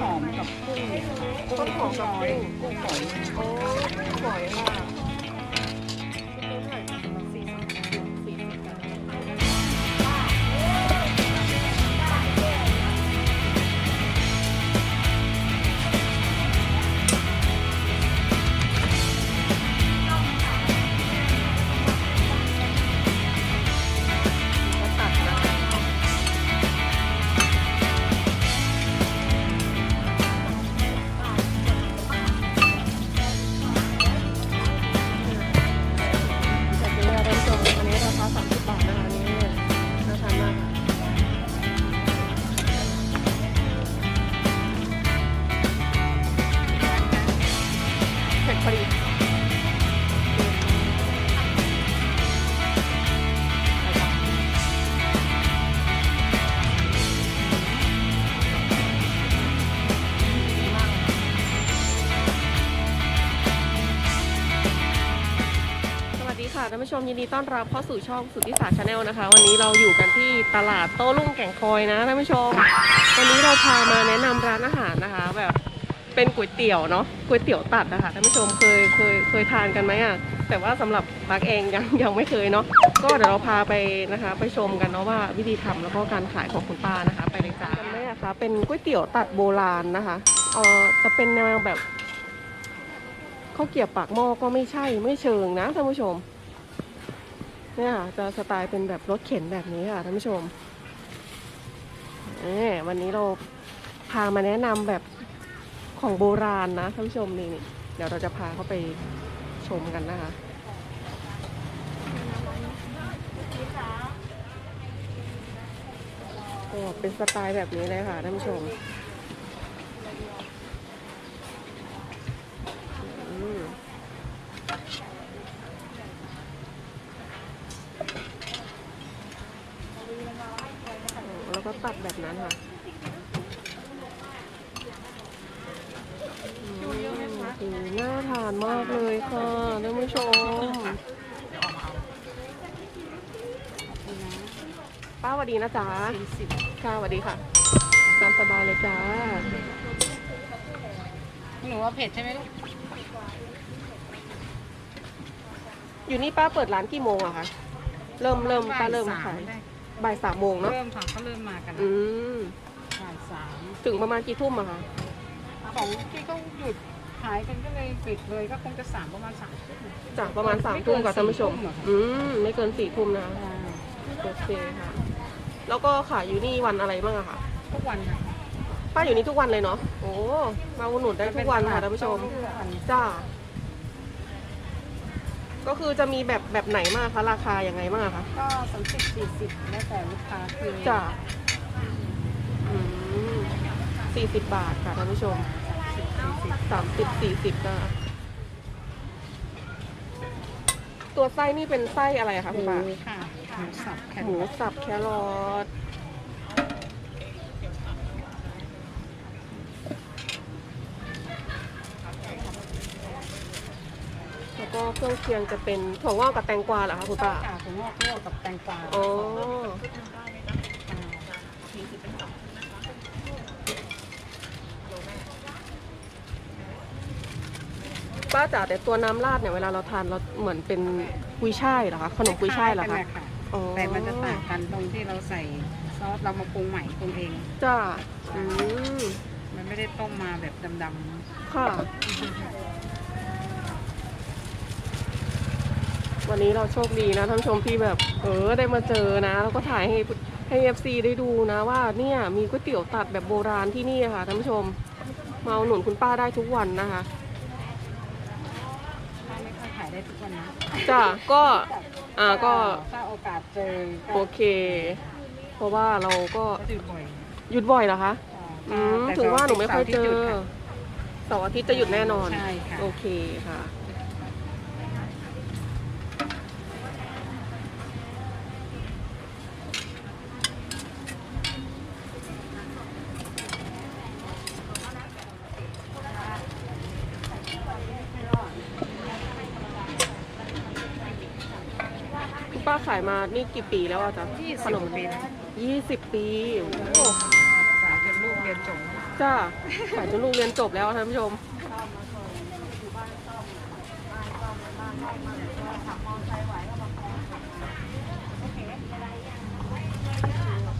หอมกับกุ้งต้นหอมกับน้อยกุ้งกุ้งฝอยโอ้สวยค่ะก็ ผู้ชมยินดีต้อนรับเข้าสู่ช่องสุทธิศาสตร์ชาแนลนะคะ วันนี้เราอยู่กันที่ตลาดโต้รุ่งแก่งคอยนะท่านผู้ชม วันนี้เราพามาแนะนำร้านอาหารนะคะ แบบเป็นก๋วยเตี๋ยวเนาะก๋วยเตี๋ยวตัดนะคะท่านผู้ชมเคยเคยเคยทานกันไหมอะแต่ว่าสำหรับปักเองยังยังไม่เคยเนาะก็เดี๋ยวเราพาไปนะคะ ไปชมกันเนาะว่าวิธีทำแล้วก็การขายของคุณป้านะคะ ไปเลยจ้ากันไหมอะคะเป็นก๋วยเตี๋ยวตัดโบราณนะคะเออจะเป็นแนวแบบข้าวเกรียบปากหม้อก็ไม่ใช่ไม่เชิงนะท่านผู้ชม เนี่ยค่ะจะสไตล์เป็นแบบรถเข็นแบบนี้ค่ะท่านผู้ชมเอ่วันนี้เราพามาแนะนำแบบของโบราณนะท่านผู้ชมนี่นี่เดี๋ยวเราจะพาเข้าไปชมกันนะคะก็เป็นสไตล์แบบนี้เลยค่ะท่านผู้ชมอืม แล้วก็ตัดแบบนั้นค่ะอืมโอ้โหน่าทานมากเลยค่ะท่านผู้ชม ป้าส วัสดีนะจ๊ะสี่สิบค่ะสวัสดีค่ะตามสบายเลยจ้าหนูว่าเผ็ดใช่ไหมลูกอยู่นี่ป้าเปิดร้านกี่โมงอะคะเริ่มเริ่มป้าเริ่มขายได้บ่ายสามโมงเนาะเริ่มค่ะเขาเริ่มมากันอืมบ่ายสามถึงประมาณกี่ทุ่มอะคะของที่เขาหยุดขายกันก็เลยปิดเลยก็คงจะสามประมาณสามทุ่มจากประมาณสามทุ่มกับท่านผู้ชมไม่เกินสี่ทุ่มเหรอคะอืมไม่เกินสี่ทุ่มนะอ่าโอเคค่ะ แล้วก็ขายอยู่นี่วันอะไรบ้างอะคะทุกวันค่ะป้าอยู่นี่ทุกวันเลยเนาะโอ้มาอุดหนุนได้ทุกวันค่ะท่านผู้ชมทุกวันจ้าก็คือจะมีแบบแบบไหนมากคะราคายังไงบ้างอะคะก็สามสิบสี่สิบแล้วแต่ลูกค้าคือจ้าอืมสี่สิบบาทค่ะท่านผู้ชมสี่สิบสามสิบสี่สิบนะ ตัวไส้นี่เป็นไส้อะไรอะคะหคุณมูป้าค่ะหมูสับแคหมูรอทสับแครอทแล้วก็เครื่องเคียงจะเป็นถั่วงอกกับแตงกวาเหรอคะคุณป้า ค่ะผมงอกลวกกับแตงกวาอ๋อ ป้าจ๋าแต่ตัวน้ำราดเนี่ยเวลาเราทานเราเหมือนเป็นกุยช่ายเหรอคะขนมกุยช่ายเหรอล้คะยๆกันนค่ะอ๋อ แต่มันจะต่างกันตรงที่เราใส่ซอสเรามาปรุงใหม่ปรุงเอง จ้าอืมมันไม่ได้ต้มมาแบบดำค่ะวันนี้เราโชคดีนะท่านผู้ชมที่แบบ เออได้มาเจอนะ แล้วก็ถ่ายให้ให้เอฟซีได้ดูนะว่าเนี่ยมีก๋วยเตี๋ยวตัดแบบโบราณที่นี่ค่ะท่านผู้ชมมาอุดหนุนคุณป้าได้ทุกวันนะคะ ๆถ้าไม่ค่อยขายได้ทุก วันนะจ้าก็อ่าก็ถ้าโอกาสเจอโอเค เพราะว่าเราก็ก็ดื่มบ่อยหยุดบ่อยเหรอคะอืมแต่ถึงว่าหนูไม่ค่อยเจอสาร์าทิตหยุดค่ะเสาร์อาทิตย์จะหยุดแน่นอน ใช่ค่ะ โอเคค่ะ มานี่กี่ปีแล้วอะจ๊ะยี่ขสิบนมปีแล้ว ยี่สิบปีโอ้โหสาวจนลูกเรียนจบจ้าขายจนลูกเรียนจบแล้วท่านผู้ชม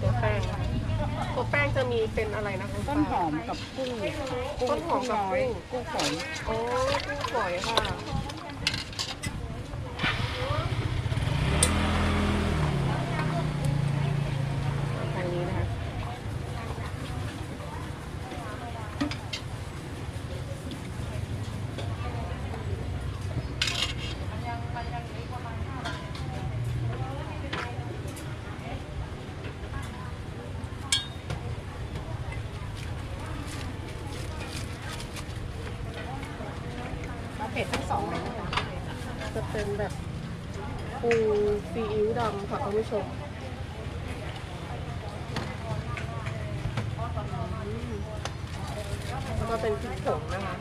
ตัวแป้ง ตัวแป้งจะมีเป็นอะไรนะคุณต้นหอมกับกุ้งกุ้งต้นหอมกับน้อยกุ้งกุ้งฝอยโอ้กุ้งฝอยค่ะ ทางนี้นะคะ เอาเผ็ดทั้งสองเลยนะคะ จะเป็นแบบปูซีอิ๊วดำ ค่ะคุณผู้ชมอืมแล้วก็เป็นพริกผงนะคะ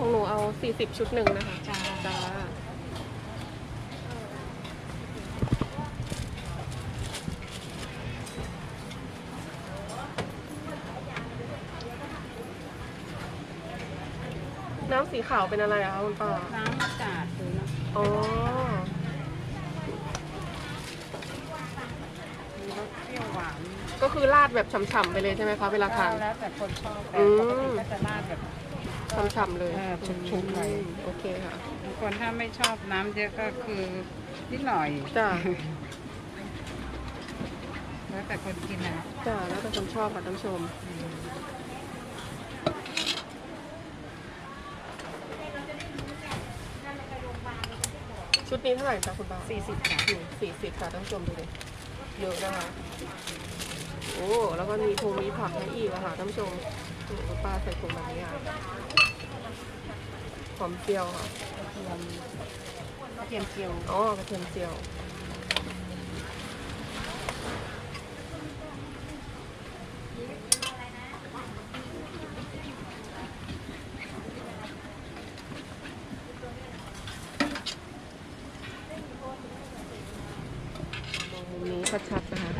ของหนูเอา 40 ชุดหนึ่งนะคะ จ้า จ้า น้ำสีขาวเป็นอะไรอะคะคุณป้า น้ำมะกาดหรือน้ำอ๋อ มีรสเปรี้ยวหวานก็คือราดแบบฉ่ำๆไปเลยใช่ไหมคะเวลาทาน แล้วแต่คนชอบแต่อืมปกติก็จะราดแบบ ฉ่ำๆเลยเออชุบๆเลยอืมโอเคค่ะ บางคนถ้าไม่ชอบน้ำเยอะก็คือนิดหน่อย จ้าแล้วแต่คนกินนะจ้าแล้วแต่คนชอบค่ะท่านผู้ชม ชุดนี้เท่าไหร่คะคุณป้าสี่สิบค่ะสี่สิบค่ะท่านผู้ชมดูดิเยอะนะคะ โอ้ แล้วก็มีทูมีผักให้อีกอะค่ะท่านผู้ชมนี่คุณป้าใส่ถุงแบบนี้ค่ะหอมเจียวค่ะกระเทียมเจียว อ๋อกระเทียมเจียว มุมนี้ชัดๆนะคะ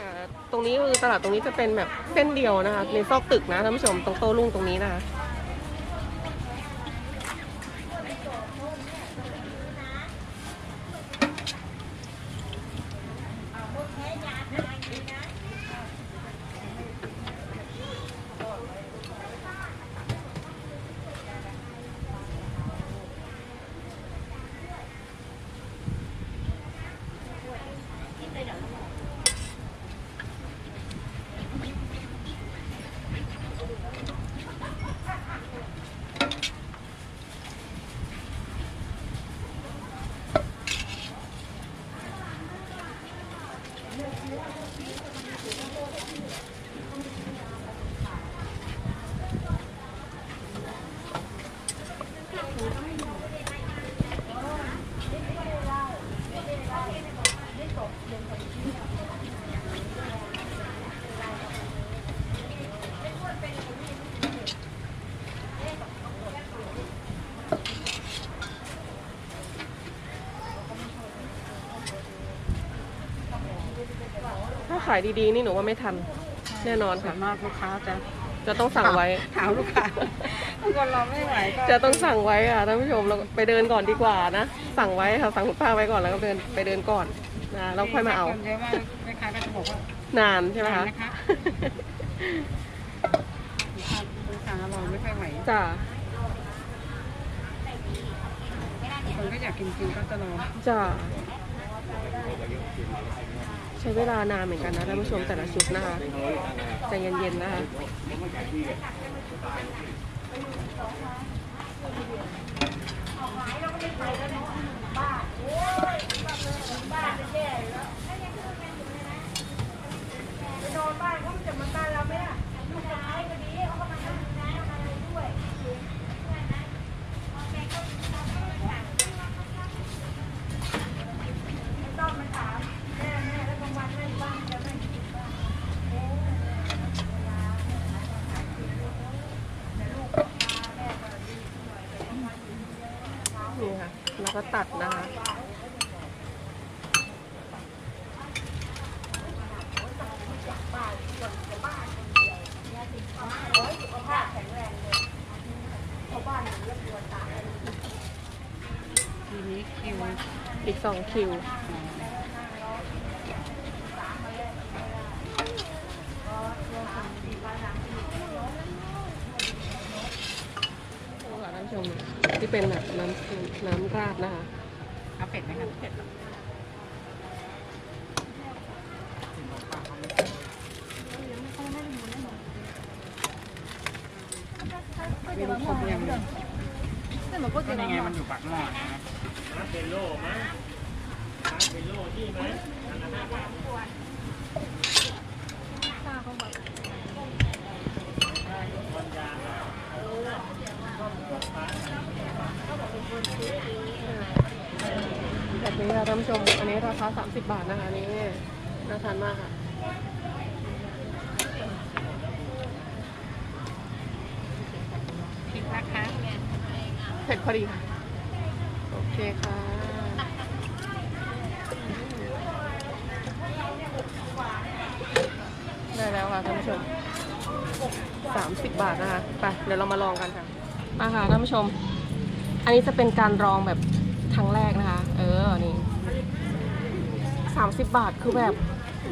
อ่า ตรงนี้คือตลาดตรงนี้จะเป็นแบบเส้นเดียวนะคะ ในซอกตึกนะท่านผู้ชมตรงโต้รุ่งตรงนี้นะคะ ขายดีๆ นี่หนูว่าไม่ทัน แน่นอนส่วค่ะนมากลูกค้าจะจะต้องสั่งไว้ ถามลูกค้าบางคนเราไม่ไหวก็จะต้องสั่งไว้ค่ะท่านผู้ชมเราไปเดินก่อนดีกว่านะ สั่งไว้ค่ะสั่งคุณป้าไว้ก่อนแล้วก็เดินไปเดินก่อนนะแล้วค่อยมาเอาคนเยอะมากแม่ค้าก็จะบอกว่านานใช่ไหมคะนานนะคะลูกค้าลูกค้าเราไม่ค่อยไหวจ้าคนก็อยากกินจริงก็จะรอจ้าใช้เวลานานเหมือนกันนะท่านผู้ชมแต่ละชุดนะคะใจเย็นๆนะคะนี่ค่ะ แล้วก็ตัดนะคะ ทีนี้คิว อีก สองคิวดูค่ะท่านผู้ชมที่เป็นแบบน้ำน้ำราดนะคะเอาเป็ดไหมครับเป็ดมีลูกคมยังก็ยังไงมันอยู่ปากหม้อนะครับ แบบนี้ค่ะท่านผู้ชม อันนี้ราคา 30 บาทนะคะอันนี่น่าทานมากค่ะพริกนะคะเผ็ดพอดีค่ะ โอเคค่ะ ได้แล้วค่ะท่านผู้ชม30บาทนะคะ ไป เดี๋ยวเรามาลองกันค่ะ มาค่ะท่านผู้ชม อันนี้จะเป็นการลองแบบครั้งแรกนะคะ เออ นี่30บาทคือแบบ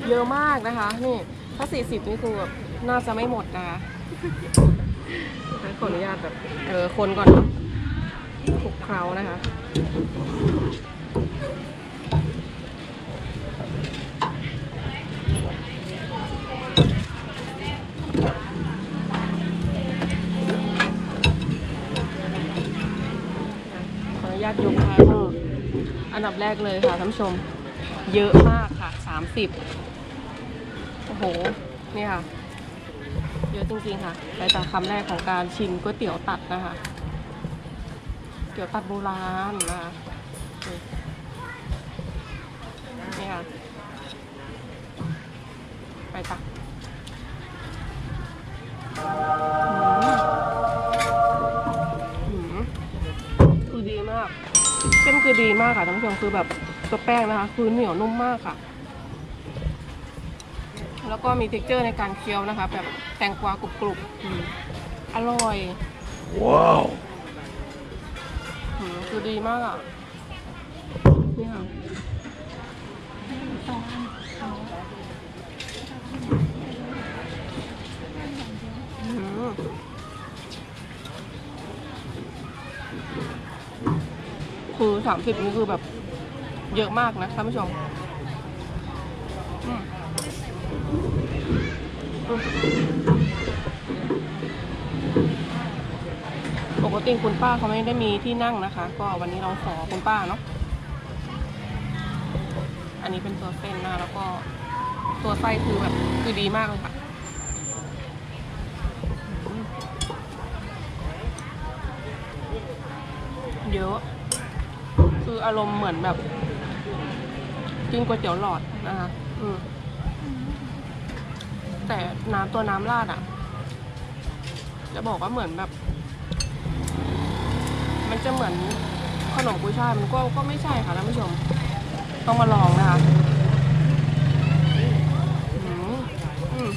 เยอะมากนะคะ นี่ ถ้า40นี่คือแบบน่าจะไม่หมดนะคะขออนุญาตแบบ เออ คนก่อนคลุกเคล้านะคะ ดับแรกเลยค่ะท่านผู้ชม เยอะมากค่ะ30โอ้โห นี่ค่ะ เยอะจริงๆค่ะไปจากคำแรกของการชิมก๋วยเตี๋ยวตัดนะคะเตี๋ยวตัดโบราณนะคะนี่นี่ค่ะ ไปตัก คือดีมากค่ะท่านผู้ชมคือแบบตัวแป้งนะคะคือเหนียวนุ่มมากค่ะ แล้วก็มีเท็กเจอร์ในการเคี้ยวนะคะ แบบแตงกวากรุบๆอืมอร่อย ว้าวอืมคือดีมากอะ นี่ค่ะอืม คือสามสิบนี่คือแบบเยอะมากนะท่านผู้ชมปกติคุณป้าเขาไม่ได้มีที่นั่งนะคะ ก็วันนี้เราขอคุณป้าเนาะ อันนี้เป็นตัวเส้นนะแล้วก็ตัวไส้คือแบบคือดีมากเลยค่ะเยอะ คืออารมณ์เหมือนแบบ กินก๋วยเตี๋ยวหลอดนะคะอืมแต่น้ำตัวน้ำราดอะ จะบอกว่าเหมือนแบบ มันจะเหมือนขนมกุ้ยช่ายมันก็ก็ไม่ใช่ค่ะท่านผู้ชม ต้องมาลองนะคะอืมอืม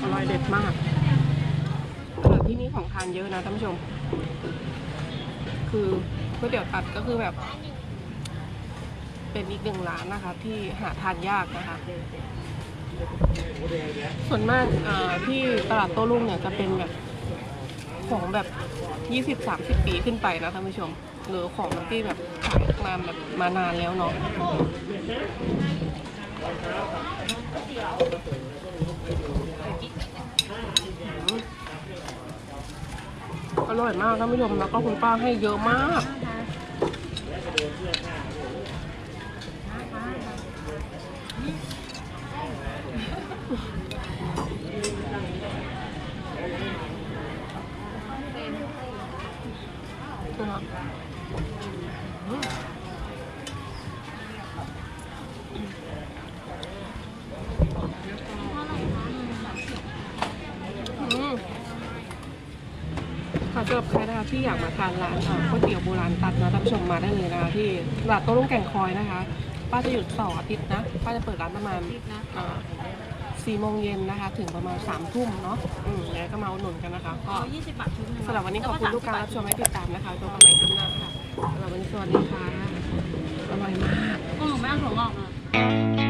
อร่อยเด็ดมากแต่ที่นี่ของทาน เยอะนะท่านผู้ชม คือก๋วยเตี๋ยวตัดก็คือแบบ เป็นอีกหนึ่งร้านนะคะ ที่หาทานยากนะคะ ส่วนมากที่ตลาดโต้รุ่งเนี่ยจะเป็นแบบของแบบยี่สิบสามสิบปีขึ้นไปนะท่านผู้ชม หรือของที่แบบขายมาแบบมานานแล้วเนาะอืม อร่อยมากท่านผู้ชมแล้วก็คุณป้าให้เยอะมาก นะคะ ค่ะสำหรับใครนะคะที่อยากมาทานร้านเอ่อก๋วยเตี๋ยวโบราณตัดนะท่านผู้ชมมาได้เลยนะคะที่ตลาดโต้รุ่งแก่งคอยนะคะ ป้าจะหยุดเสาร์อาทิตย์นะป้าจะเปิดร้านประมาณสี่โมงเย็นนะคะ ถึงประมาณสามทุ่มเนาะอืมแล้วก็มาอุดหนุนกันนะคะก็ยี่สิบบาทชุดหนึงสำหรับวันนี้ขอบคุณทุกการรับชมให้ติดตามนะคะตัวกันใหม่ครั้งหน้าค่ะสำหรับวันนี้สวัสดีค่ะอร่อยมาก ก็หนูไม่เอาถั่วงอกมา